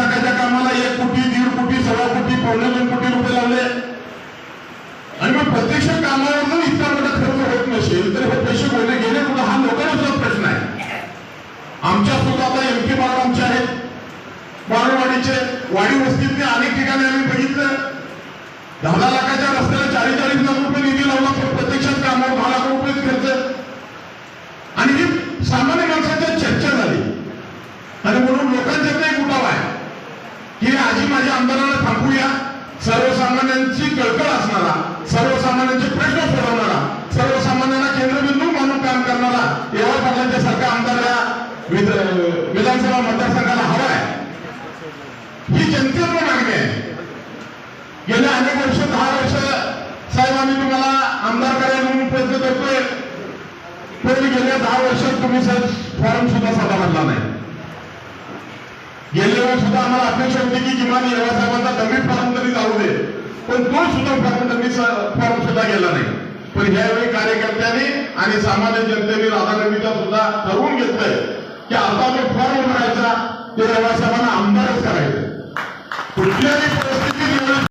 टाकायच्या कामाला एक कोटी दीड कोटी सव्वा कोटी पावणे दोन कोटी रुपये लावले. आणि मग प्रत्यक्ष कामावर जर इतका मोठा खर्च होत नसेल तर हे पैसे कोणी गेले कुठं हा लोकांचा प्रश्न आहे. आमच्या सुद्धा आता एम पी बाळ आमचे आहेत. बारवाडीचे वाडी वस्तीतले अनेक ठिकाणी आम्ही बघितलं. दहा दहा लाखाच्या रस्त्याला चाळीस चाळीस लाख रुपये निधी लावला पण प्रत्यक्षात कामावर दहा लाख रुपये खर्च. आणि ही सामान्य माणसाच्या चर्चा झाली. आणि म्हणून लोकांच्यात एक उठाव आहे आधी माझ्या आमदारांना थांबूया. सर्वसामान्यांची कळकळ असणारा सर्वसामान्यांचे प्रश्न सोडवणारा सर्वसामान्यांना केंद्रबिंदू मानून काम करणारा एवढा पाटलांच्या सारखा आमदार या विधानसभा मतदारसंघाला हवा आहे ही जनतेवर मागणी आहे. गेल्या अनेक वर्ष दहा वर्ष साहेब आम्ही तुम्हाला आमदार करायला म्हणून प्रयत्न करतोय. पण गेल्या दहा वर्षात तुम्ही सर फॉर्म सुद्धा साधा भरला नाही. गेल्या वेळी सुद्धा आम्हाला अपेक्षा होती की किमान येवा साहेबांचा डमी फॉर्म तरी जाऊ दे. पण तो सुद्धा फॉर्म डमी फॉर्म सुद्धा गेला नाही. पण यावेळी कार्यकर्त्यांनी आणि सामान्य जनतेने राधानगरीचा सुद्धा ठरवून घेतलंय की आता जो फॉर्म भरायचा ते येवा साहेबांना आमदारच करायचं. कुठल्याही